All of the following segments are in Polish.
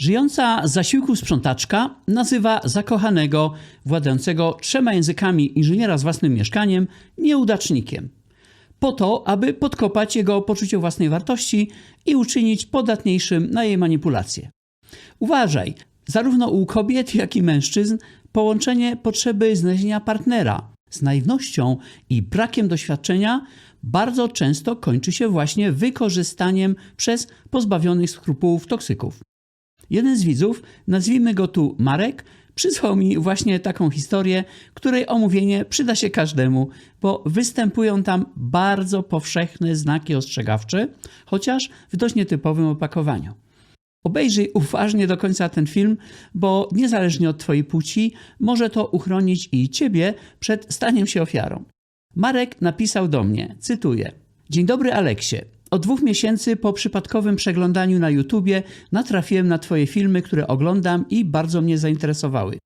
Żyjąca z zasiłku sprzątaczka nazywa zakochanego, władającego trzema językami inżyniera z własnym mieszkaniem nieudacznikiem. Po to, aby podkopać jego poczucie własnej wartości i uczynić podatniejszym na jej manipulacje. Uważaj, zarówno u kobiet, jak i mężczyzn połączenie potrzeby znalezienia partnera z naiwnością i brakiem doświadczenia bardzo często kończy się właśnie wykorzystaniem przez pozbawionych skrupułów toksyków. Jeden z widzów, nazwijmy go tu Marek, przysłał mi właśnie taką historię, której omówienie przyda się każdemu, bo występują tam bardzo powszechne znaki ostrzegawcze, chociaż w dość nietypowym opakowaniu. Obejrzyj uważnie do końca ten film, bo niezależnie od Twojej płci, może to uchronić i Ciebie przed staniem się ofiarą. Marek napisał do mnie, cytuję: Dzień dobry, Aleksie. Od dwóch miesięcy po przypadkowym przeglądaniu na YouTubie natrafiłem na Twoje filmy, które oglądam i bardzo mnie zainteresowały.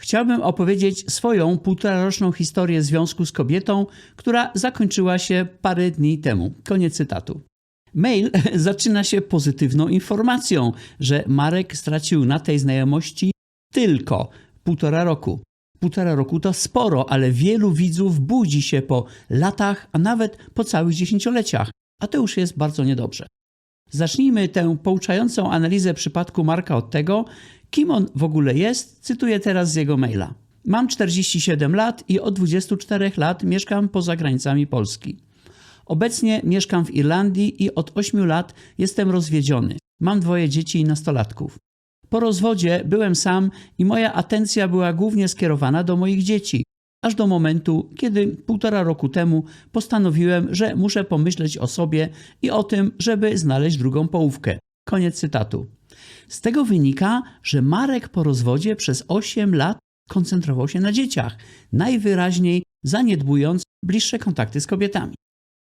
Chciałbym opowiedzieć swoją półtoraroczną historię związku z kobietą, która zakończyła się parę dni temu. Koniec cytatu. Mail zaczyna się pozytywną informacją, że Marek stracił na tej znajomości tylko półtora roku. Półtora roku to sporo, ale wielu widzów budzi się po latach, a nawet po całych dziesięcioleciach, a to już jest bardzo niedobrze. Zacznijmy tę pouczającą analizę przypadku Marka od tego, kim on w ogóle jest. Cytuję teraz z jego maila. Mam 47 lat i od 24 lat mieszkam poza granicami Polski. Obecnie mieszkam w Irlandii i od 8 lat jestem rozwiedziony. Mam dwoje dzieci i nastolatków. Po rozwodzie byłem sam i moja atencja była głównie skierowana do moich dzieci, aż do momentu, kiedy półtora roku temu postanowiłem, że muszę pomyśleć o sobie i o tym, żeby znaleźć drugą połówkę. Koniec cytatu. Z tego wynika, że Marek po rozwodzie przez 8 lat koncentrował się na dzieciach, najwyraźniej zaniedbując bliższe kontakty z kobietami.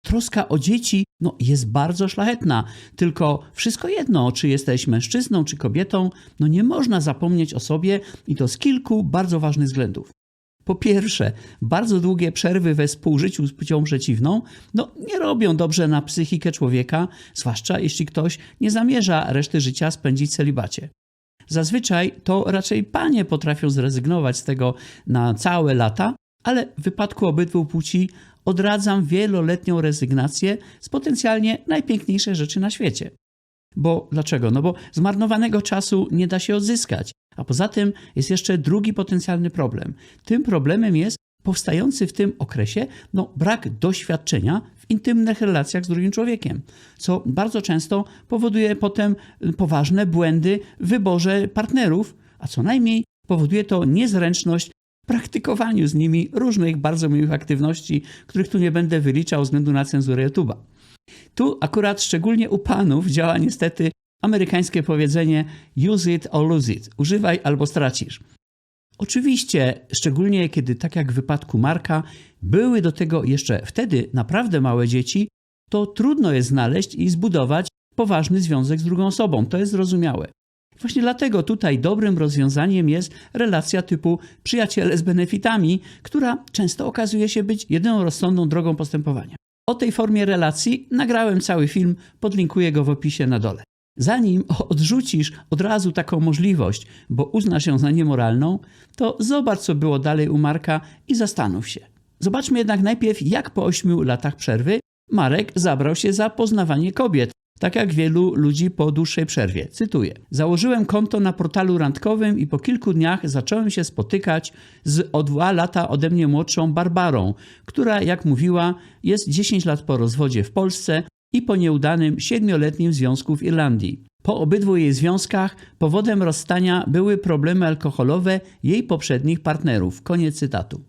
Troska o dzieci no, jest bardzo szlachetna, tylko wszystko jedno, czy jesteś mężczyzną, czy kobietą, no nie można zapomnieć o sobie i to z kilku bardzo ważnych względów. Po pierwsze, bardzo długie przerwy we współżyciu z płcią przeciwną no, nie robią dobrze na psychikę człowieka, zwłaszcza jeśli ktoś nie zamierza reszty życia spędzić celibacie. Zazwyczaj to raczej panie potrafią zrezygnować z tego na całe lata, ale w wypadku obydwu płci odradzam wieloletnią rezygnację z potencjalnie najpiękniejszej rzeczy na świecie. Bo dlaczego? No bo zmarnowanego czasu nie da się odzyskać. A poza tym jest jeszcze drugi potencjalny problem. Tym problemem jest powstający w tym okresie no, brak doświadczenia w intymnych relacjach z drugim człowiekiem, co bardzo często powoduje potem poważne błędy w wyborze partnerów, a co najmniej powoduje to niezręczność w praktykowaniu z nimi różnych bardzo miłych aktywności, których tu nie będę wyliczał ze względu na cenzurę YouTube'a. Tu akurat szczególnie u panów działa niestety amerykańskie powiedzenie use it or lose it. Używaj albo stracisz. Oczywiście, szczególnie kiedy, tak jak w wypadku Marka, były do tego jeszcze wtedy naprawdę małe dzieci, to trudno jest znaleźć i zbudować poważny związek z drugą osobą. To jest zrozumiałe. Właśnie dlatego tutaj dobrym rozwiązaniem jest relacja typu przyjaciele z benefitami, która często okazuje się być jedyną rozsądną drogą postępowania. O tej formie relacji nagrałem cały film, podlinkuję go w opisie na dole. Zanim odrzucisz od razu taką możliwość, bo uznasz ją za niemoralną, to zobacz, co było dalej u Marka i zastanów się. Zobaczmy jednak najpierw, jak po ośmiu latach przerwy Marek zabrał się za poznawanie kobiet, tak jak wielu ludzi po dłuższej przerwie. Cytuję: Założyłem konto na portalu randkowym i po kilku dniach zacząłem się spotykać z o dwa lata ode mnie młodszą Barbarą, która, jak mówiła, jest 10 lat po rozwodzie w Polsce i po nieudanym siedmioletnim związku w Irlandii. Po obydwu jej związkach powodem rozstania były problemy alkoholowe jej poprzednich partnerów. Koniec cytatu.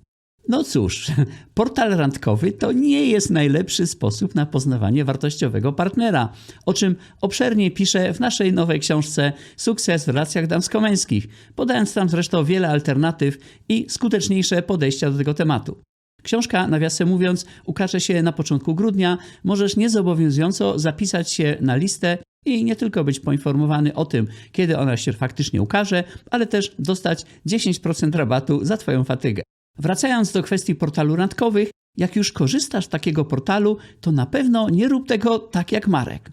No cóż, portal randkowy to nie jest najlepszy sposób na poznawanie wartościowego partnera, o czym obszernie piszę w naszej nowej książce Sukces w relacjach damsko-męskich, podając tam zresztą wiele alternatyw i skuteczniejsze podejścia do tego tematu. Książka, nawiasem mówiąc, ukaże się na początku grudnia. Możesz niezobowiązująco zapisać się na listę i nie tylko być poinformowany o tym, kiedy ona się faktycznie ukaże, ale też dostać 10% rabatu za Twoją fatygę. Wracając do kwestii portalu randkowych, jak już korzystasz z takiego portalu, to na pewno nie rób tego tak jak Marek.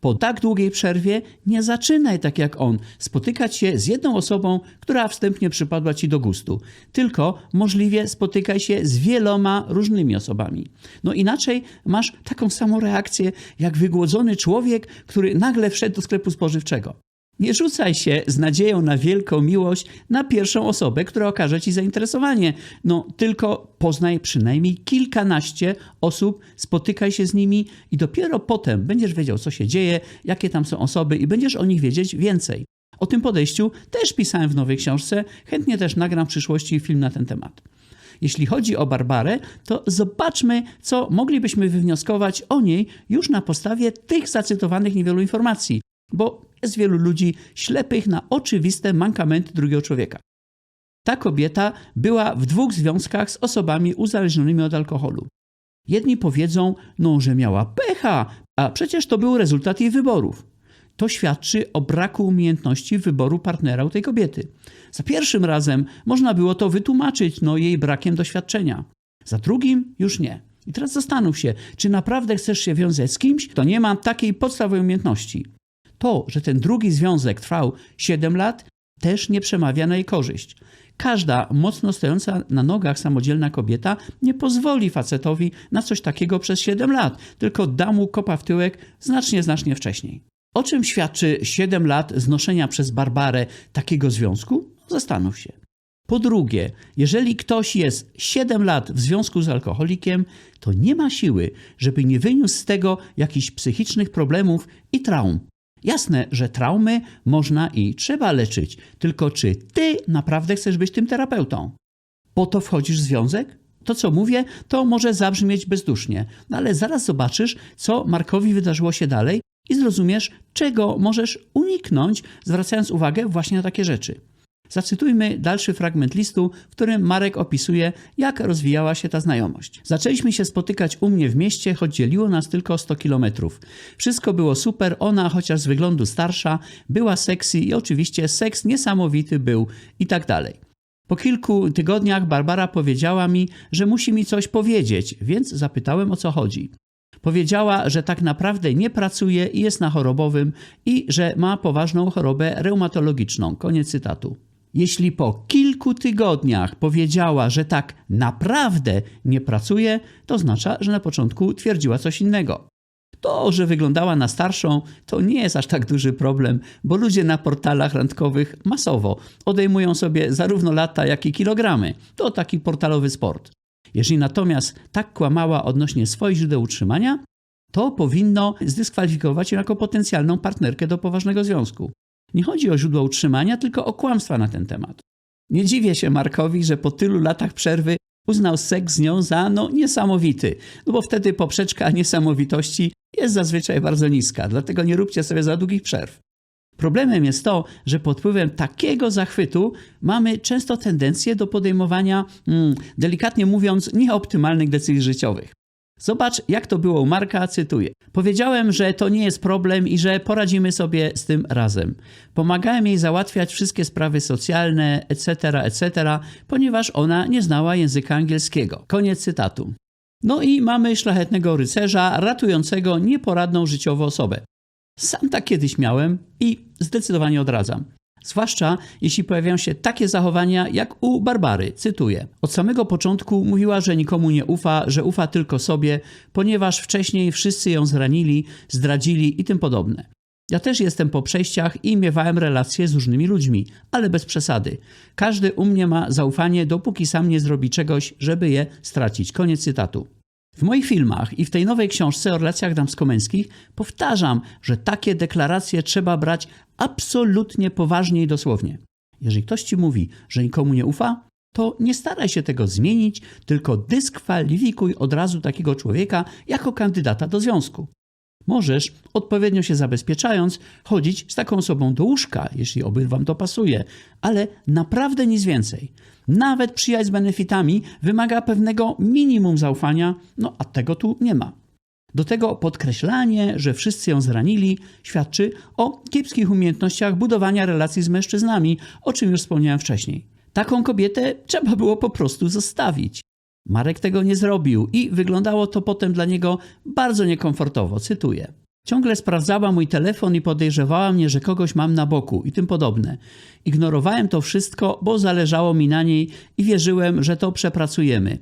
Po tak długiej przerwie nie zaczynaj tak jak on, spotykać się z jedną osobą, która wstępnie przypadła ci do gustu, tylko możliwie spotykaj się z wieloma różnymi osobami. No inaczej masz taką samą reakcję jak wygłodzony człowiek, który nagle wszedł do sklepu spożywczego. Nie rzucaj się z nadzieją na wielką miłość na pierwszą osobę, która okaże ci zainteresowanie. No, tylko poznaj przynajmniej kilkanaście osób, spotykaj się z nimi i dopiero potem będziesz wiedział, co się dzieje, jakie tam są osoby i będziesz o nich wiedzieć więcej. O tym podejściu też pisałem w nowej książce, chętnie też nagram w przyszłości film na ten temat. Jeśli chodzi o Barbarę, to zobaczmy, co moglibyśmy wywnioskować o niej już na podstawie tych zacytowanych niewielu informacji, bo jest wielu ludzi ślepych na oczywiste mankamenty drugiego człowieka. Ta kobieta była w dwóch związkach z osobami uzależnionymi od alkoholu. Jedni powiedzą, no, że miała pecha, a przecież to był rezultat jej wyborów. To świadczy o braku umiejętności wyboru partnera u tej kobiety. Za pierwszym razem można było to wytłumaczyć no, jej brakiem doświadczenia. Za drugim już nie. I teraz zastanów się, czy naprawdę chcesz się wiązać z kimś, kto nie ma takiej podstawowej umiejętności. To, że ten drugi związek trwał 7 lat, też nie przemawia na jej korzyść. Każda mocno stojąca na nogach samodzielna kobieta nie pozwoli facetowi na coś takiego przez 7 lat, tylko da mu kopa w tyłek znacznie, znacznie wcześniej. O czym świadczy 7 lat znoszenia przez Barbarę takiego związku? Zastanów się. Po drugie, jeżeli ktoś jest 7 lat w związku z alkoholikiem, to nie ma siły, żeby nie wyniósł z tego jakichś psychicznych problemów i traum. Jasne, że traumy można i trzeba leczyć, tylko czy ty naprawdę chcesz być tym terapeutą? Po to wchodzisz w związek? To, co mówię, to może zabrzmieć bezdusznie, no ale zaraz zobaczysz, co Markowi wydarzyło się dalej i zrozumiesz, czego możesz uniknąć, zwracając uwagę właśnie na takie rzeczy. Zacytujmy dalszy fragment listu, w którym Marek opisuje, jak rozwijała się ta znajomość. Zaczęliśmy się spotykać u mnie w mieście, choć dzieliło nas tylko 100 kilometrów. Wszystko było super, ona, chociaż z wyglądu starsza, była sexy i oczywiście seks niesamowity był i tak dalej. Po kilku tygodniach Barbara powiedziała mi, że musi mi coś powiedzieć, więc zapytałem o co chodzi. Powiedziała, że tak naprawdę nie pracuje i jest na chorobowym i że ma poważną chorobę reumatologiczną. Koniec cytatu. Jeśli po kilku tygodniach powiedziała, że tak naprawdę nie pracuje, to oznacza, że na początku twierdziła coś innego. To, że wyglądała na starszą, to nie jest aż tak duży problem, bo ludzie na portalach randkowych masowo odejmują sobie zarówno lata, jak i kilogramy. To taki portalowy sport. Jeżeli natomiast tak kłamała odnośnie swoich źródeł utrzymania, to powinno zdyskwalifikować ją jako potencjalną partnerkę do poważnego związku. Nie chodzi o źródło utrzymania, tylko o kłamstwa na ten temat. Nie dziwię się Markowi, że po tylu latach przerwy uznał seks z nią za no niesamowity, no bo wtedy poprzeczka niesamowitości jest zazwyczaj bardzo niska, dlatego nie róbcie sobie za długich przerw. Problemem jest to, że pod wpływem takiego zachwytu mamy często tendencję do podejmowania, hmm, delikatnie mówiąc, nieoptymalnych decyzji życiowych. Zobacz, jak to było u Marka, cytuję. Powiedziałem, że to nie jest problem i że poradzimy sobie z tym razem. Pomagałem jej załatwiać wszystkie sprawy socjalne, etc., etc., ponieważ ona nie znała języka angielskiego. Koniec cytatu. No i mamy szlachetnego rycerza ratującego nieporadną życiowo osobę. Sam tak kiedyś miałem i zdecydowanie odradzam. Zwłaszcza jeśli pojawiają się takie zachowania jak u Barbary. Cytuję: Od samego początku mówiła, że nikomu nie ufa, że ufa tylko sobie, ponieważ wcześniej wszyscy ją zranili, zdradzili i tym podobne. Ja też jestem po przejściach i miewałem relacje z różnymi ludźmi, ale bez przesady. Każdy u mnie ma zaufanie, dopóki sam nie zrobi czegoś, żeby je stracić. Koniec cytatu. W moich filmach i w tej nowej książce o relacjach damsko-męskich powtarzam, że takie deklaracje trzeba brać absolutnie poważnie i dosłownie. Jeżeli ktoś ci mówi, że nikomu nie ufa, to nie staraj się tego zmienić, tylko dyskwalifikuj od razu takiego człowieka jako kandydata do związku. Możesz, odpowiednio się zabezpieczając, chodzić z taką osobą do łóżka, jeśli obydwam to pasuje, ale naprawdę nic więcej. Nawet przyjaźń z benefitami wymaga pewnego minimum zaufania, no a tego tu nie ma. Do tego podkreślanie, że wszyscy ją zranili, świadczy o kiepskich umiejętnościach budowania relacji z mężczyznami, o czym już wspomniałem wcześniej. Taką kobietę trzeba było po prostu zostawić. Marek tego nie zrobił i wyglądało to potem dla niego bardzo niekomfortowo. Cytuję. Ciągle sprawdzała mój telefon i podejrzewała mnie, że kogoś mam na boku i tym podobne. Ignorowałem to wszystko, bo zależało mi na niej i wierzyłem, że to przepracujemy.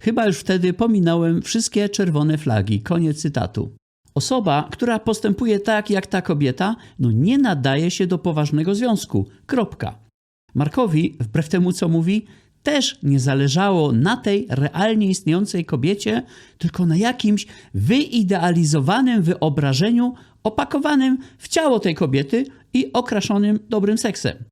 Chyba już wtedy pominąłem wszystkie czerwone flagi. Koniec cytatu. Osoba, która postępuje tak jak ta kobieta, no nie nadaje się do poważnego związku. Kropka. Markowi, wbrew temu co mówi, też nie zależało na tej realnie istniejącej kobiecie, tylko na jakimś wyidealizowanym wyobrażeniu opakowanym w ciało tej kobiety i okraszonym dobrym seksem.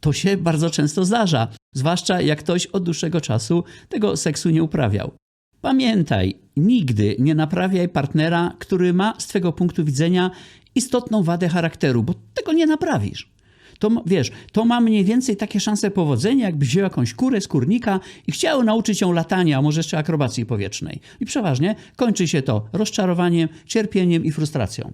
To się bardzo często zdarza, zwłaszcza jak ktoś od dłuższego czasu tego seksu nie uprawiał. Pamiętaj, nigdy nie naprawiaj partnera, który ma z twojego punktu widzenia istotną wadę charakteru, bo tego nie naprawisz. To wiesz, to ma mniej więcej takie szanse powodzenia, jakby wziął jakąś kurę z kurnika i chciał nauczyć ją latania, a może jeszcze akrobacji powietrznej. I przeważnie kończy się to rozczarowaniem, cierpieniem i frustracją.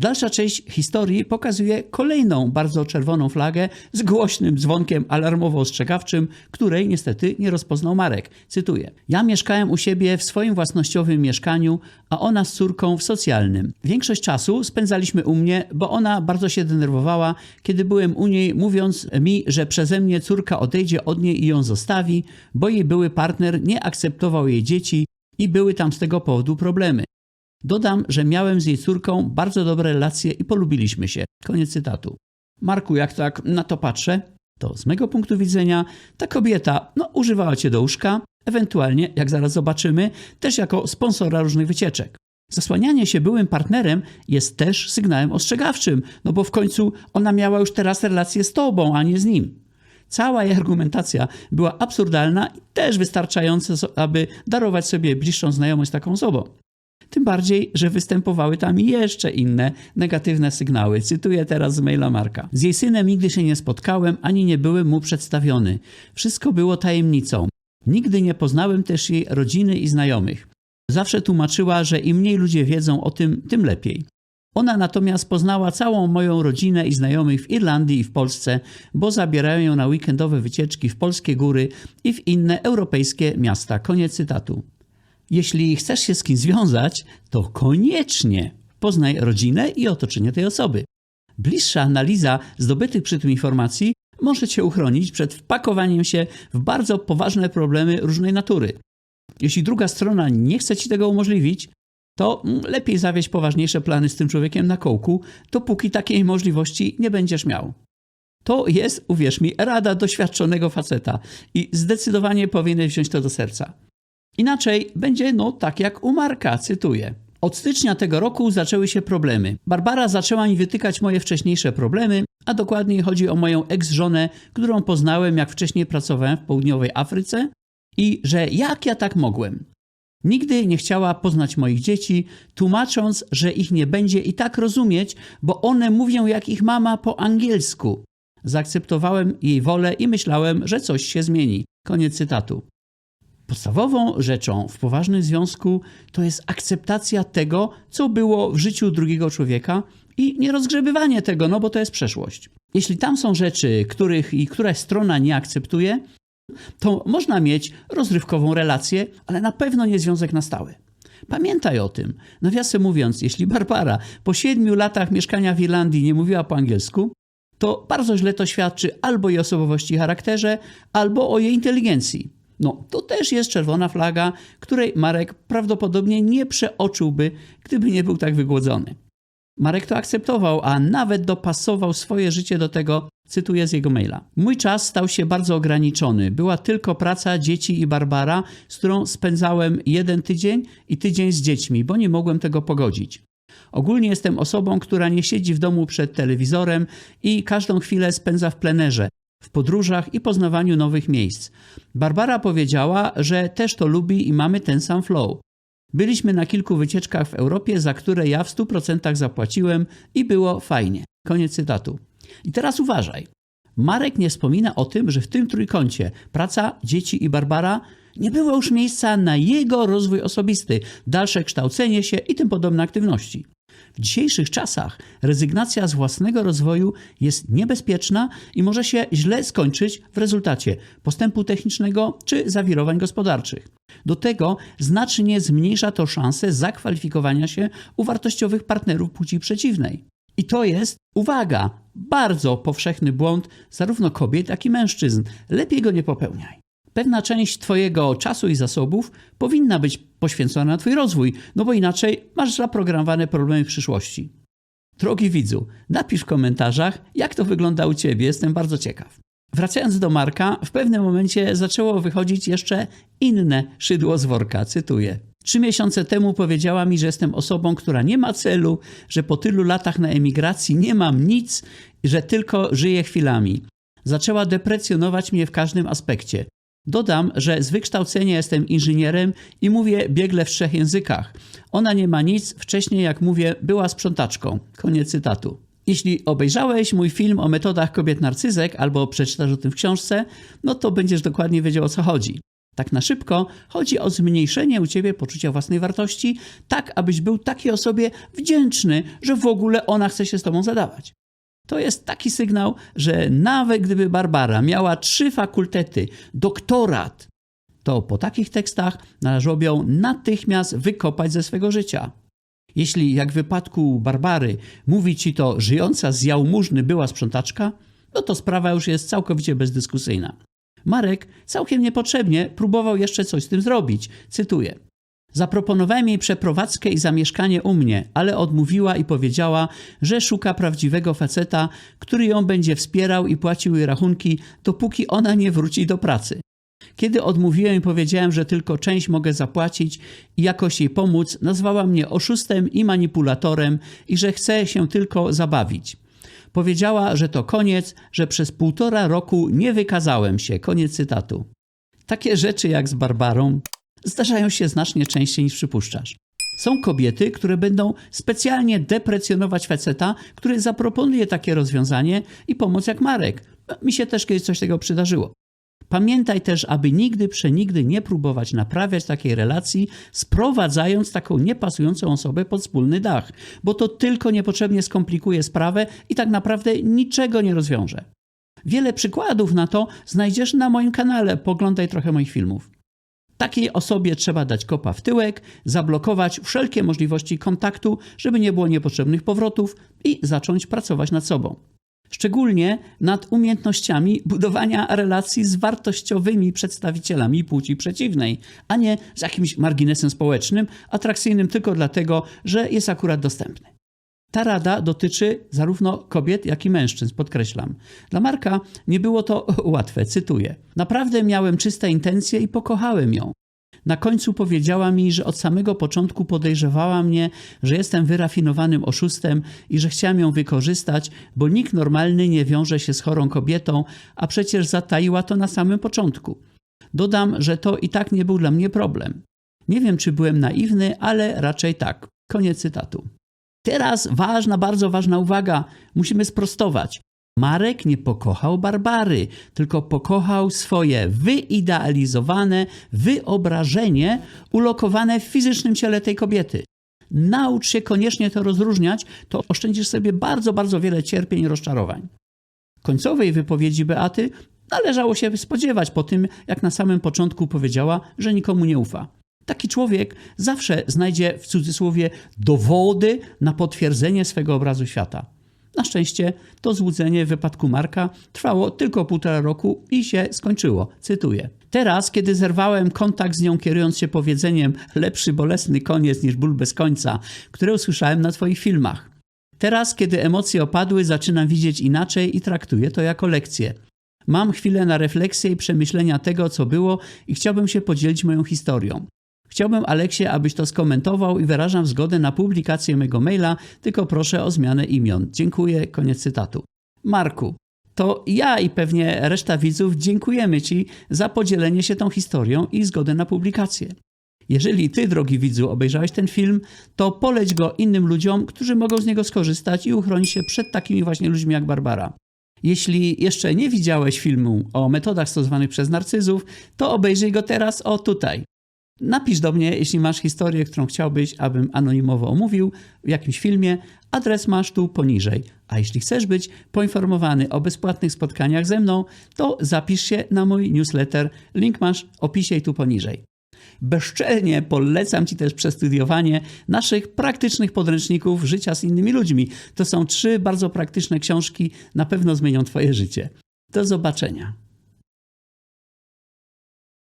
Dalsza część historii pokazuje kolejną bardzo czerwoną flagę z głośnym dzwonkiem alarmowo-ostrzegawczym, której niestety nie rozpoznał Marek. Cytuję: Ja mieszkałem u siebie w swoim własnościowym mieszkaniu, a ona z córką w socjalnym. Większość czasu spędzaliśmy u mnie, bo ona bardzo się denerwowała, kiedy byłem u niej, mówiąc mi, że przeze mnie córka odejdzie od niej i ją zostawi, bo jej były partner nie akceptował jej dzieci i były tam z tego powodu problemy. Dodam, że miałem z jej córką bardzo dobre relacje i polubiliśmy się. Koniec cytatu. Marku, jak tak na to patrzę, to z mego punktu widzenia ta kobieta no, używała cię do łóżka, ewentualnie, jak zaraz zobaczymy, też jako sponsora różnych wycieczek. Zasłanianie się byłym partnerem jest też sygnałem ostrzegawczym, no bo w końcu ona miała już teraz relację z tobą, a nie z nim. Cała jej argumentacja była absurdalna i też wystarczająca, aby darować sobie bliższą znajomość z taką osobą. Tym bardziej, że występowały tam jeszcze inne negatywne sygnały. Cytuję teraz z maila Marka. Z jej synem nigdy się nie spotkałem, ani nie byłem mu przedstawiony. Wszystko było tajemnicą. Nigdy nie poznałem też jej rodziny i znajomych. Zawsze tłumaczyła, że im mniej ludzie wiedzą o tym, tym lepiej. Ona natomiast poznała całą moją rodzinę i znajomych w Irlandii i w Polsce, bo zabierają ją na weekendowe wycieczki w polskie góry i w inne europejskie miasta. Koniec cytatu. Jeśli chcesz się z kimś związać, to koniecznie poznaj rodzinę i otoczenie tej osoby. Bliższa analiza zdobytych przy tym informacji może cię uchronić przed wpakowaniem się w bardzo poważne problemy różnej natury. Jeśli druga strona nie chce ci tego umożliwić, to lepiej zawieźć poważniejsze plany z tym człowiekiem na kołku, dopóki takiej możliwości nie będziesz miał. To jest, uwierz mi, rada doświadczonego faceta i zdecydowanie powinieneś wziąć to do serca. Inaczej będzie no tak jak u Marka, cytuję. Od stycznia tego roku zaczęły się problemy. Barbara zaczęła mi wytykać moje wcześniejsze problemy, a dokładniej chodzi o moją ex-żonę, którą poznałem jak wcześniej pracowałem w południowej Afryce i że jak ja tak mogłem. Nigdy nie chciała poznać moich dzieci, tłumacząc, że ich nie będzie i tak rozumieć, bo one mówią jak ich mama po angielsku. Zaakceptowałem jej wolę i myślałem, że coś się zmieni. Koniec cytatu. Podstawową rzeczą w poważnym związku to jest akceptacja tego, co było w życiu drugiego człowieka i nie rozgrzebywanie tego, no bo to jest przeszłość. Jeśli tam są rzeczy, których i któraś strona nie akceptuje, to można mieć rozrywkową relację, ale na pewno nie związek na stałe. Pamiętaj o tym. Nawiasem mówiąc, jeśli Barbara po siedmiu latach mieszkania w Irlandii nie mówiła po angielsku, to bardzo źle to świadczy albo jej osobowości i charakterze, albo o jej inteligencji. No, to też jest czerwona flaga, której Marek prawdopodobnie nie przeoczyłby, gdyby nie był tak wygłodzony. Marek to akceptował, a nawet dopasował swoje życie do tego, cytuję z jego maila. Mój czas stał się bardzo ograniczony. Była tylko praca, dzieci i Barbara, z którą spędzałem jeden tydzień i tydzień z dziećmi, bo nie mogłem tego pogodzić. Ogólnie jestem osobą, która nie siedzi w domu przed telewizorem i każdą chwilę spędza w plenerze, w podróżach i poznawaniu nowych miejsc. Barbara powiedziała, że też to lubi i mamy ten sam flow. Byliśmy na kilku wycieczkach w Europie, za które ja w 100% zapłaciłem i było fajnie. Koniec cytatu. I teraz uważaj. Marek nie wspomina o tym, że w tym trójkącie praca, dzieci i Barbara nie było już miejsca na jego rozwój osobisty, dalsze kształcenie się i tym podobne aktywności. W dzisiejszych czasach rezygnacja z własnego rozwoju jest niebezpieczna i może się źle skończyć w rezultacie postępu technicznego czy zawirowań gospodarczych. Do tego znacznie zmniejsza to szanse zakwalifikowania się u wartościowych partnerów płci przeciwnej. I to jest, uwaga, bardzo powszechny błąd zarówno kobiet, jak i mężczyzn. Lepiej go nie popełniaj. Pewna część Twojego czasu i zasobów powinna być poświęcona na Twój rozwój, no bo inaczej masz zaprogramowane problemy w przyszłości. Drogi widzu, napisz w komentarzach, jak to wygląda u Ciebie, jestem bardzo ciekaw. Wracając do Marka, w pewnym momencie zaczęło wychodzić jeszcze inne szydło z worka, cytuję. Trzy miesiące temu powiedziała mi, że jestem osobą, która nie ma celu, że po tylu latach na emigracji nie mam nic że tylko żyję chwilami. Zaczęła deprecjonować mnie w każdym aspekcie. Dodam, że z wykształcenia jestem inżynierem i mówię biegle w trzech językach. Ona nie ma nic, wcześniej, jak mówię, była sprzątaczką. Koniec cytatu. Jeśli obejrzałeś mój film o metodach kobiet narcyzek albo przeczytasz o tym w książce, no to będziesz dokładnie wiedział o co chodzi. Tak na szybko chodzi o zmniejszenie u ciebie poczucia własnej wartości, tak abyś był takiej osobie wdzięczny, że w ogóle ona chce się z tobą zadawać. To jest taki sygnał, że nawet gdyby Barbara miała trzy fakultety, doktorat, to po takich tekstach należałoby ją natychmiast wykopać ze swego życia. Jeśli, jak w wypadku Barbary, mówi ci to żyjąca z jałmużny była sprzątaczka, no to sprawa już jest całkowicie bezdyskusyjna. Marek całkiem niepotrzebnie próbował jeszcze coś z tym zrobić. Cytuję. Zaproponowałem jej przeprowadzkę i zamieszkanie u mnie, ale odmówiła i powiedziała, że szuka prawdziwego faceta, który ją będzie wspierał i płacił jej rachunki, dopóki ona nie wróci do pracy. Kiedy odmówiłem i powiedziałem, że tylko część mogę zapłacić i jakoś jej pomóc, nazwała mnie oszustem i manipulatorem i że chce się tylko zabawić. Powiedziała, że to koniec, że przez półtora roku nie wykazałem się. Koniec cytatu. Takie rzeczy jak z Barbarą zdarzają się znacznie częściej niż przypuszczasz. Są kobiety, które będą specjalnie deprecjonować faceta, który zaproponuje takie rozwiązanie i pomoc jak Marek. Mi się też kiedyś coś tego przydarzyło. Pamiętaj też, aby nigdy przenigdy nie próbować naprawiać takiej relacji, sprowadzając taką niepasującą osobę pod wspólny dach, bo to tylko niepotrzebnie skomplikuje sprawę i tak naprawdę niczego nie rozwiąże. Wiele przykładów na to znajdziesz na moim kanale, poglądaj trochę moich filmów. Takiej osobie trzeba dać kopa w tyłek, zablokować wszelkie możliwości kontaktu, żeby nie było niepotrzebnych powrotów i zacząć pracować nad sobą. Szczególnie nad umiejętnościami budowania relacji z wartościowymi przedstawicielami płci przeciwnej, a nie z jakimś marginesem społecznym, atrakcyjnym tylko dlatego, że jest akurat dostępny. Ta rada dotyczy zarówno kobiet, jak i mężczyzn, podkreślam. Dla Marka nie było to łatwe, cytuję. Naprawdę miałem czyste intencje i pokochałem ją. Na końcu powiedziała mi, że od samego początku podejrzewała mnie, że jestem wyrafinowanym oszustem i że chciałam ją wykorzystać, bo nikt normalny nie wiąże się z chorą kobietą, a przecież zataiła to na samym początku. Dodam, że to i tak nie był dla mnie problem. Nie wiem, czy byłem naiwny, ale raczej tak. Koniec cytatu. Teraz ważna, bardzo ważna uwaga. Musimy sprostować. Marek nie pokochał Barbary, tylko pokochał swoje wyidealizowane wyobrażenie ulokowane w fizycznym ciele tej kobiety. Naucz się koniecznie to rozróżniać, to oszczędzisz sobie bardzo, bardzo wiele cierpień i rozczarowań. Końcowej wypowiedzi Beaty należało się spodziewać po tym, jak na samym początku powiedziała, że nikomu nie ufa. Taki człowiek zawsze znajdzie w cudzysłowie dowody na potwierdzenie swego obrazu świata. Na szczęście to złudzenie w wypadku Marka trwało tylko półtora roku i się skończyło. Cytuję. Teraz, kiedy zerwałem kontakt z nią, kierując się powiedzeniem lepszy bolesny koniec niż ból bez końca, które usłyszałem na Twoich filmach. Teraz, kiedy emocje opadły, zaczynam widzieć inaczej i traktuję to jako lekcję. Mam chwilę na refleksję i przemyślenia tego, co było i chciałbym się podzielić moją historią. Chciałbym, Aleksie, abyś to skomentował i wyrażam zgodę na publikację mego maila, tylko proszę o zmianę imion. Dziękuję. Koniec cytatu. Marku, to ja i pewnie reszta widzów dziękujemy Ci za podzielenie się tą historią i zgodę na publikację. Jeżeli Ty, drogi widzu, obejrzałeś ten film, to poleć go innym ludziom, którzy mogą z niego skorzystać i uchronić się przed takimi właśnie ludźmi jak Barbara. Jeśli jeszcze nie widziałeś filmu o metodach stosowanych przez narcyzów, to obejrzyj go teraz o tutaj. Napisz do mnie, jeśli masz historię, którą chciałbyś, abym anonimowo omówił w jakimś filmie. Adres masz tu poniżej. A jeśli chcesz być poinformowany o bezpłatnych spotkaniach ze mną, to zapisz się na mój newsletter. Link masz w opisie i tu poniżej. Bezczelnie polecam Ci też przestudiowanie naszych praktycznych podręczników życia z innymi ludźmi. To są trzy bardzo praktyczne książki, na pewno zmienią Twoje życie. Do zobaczenia.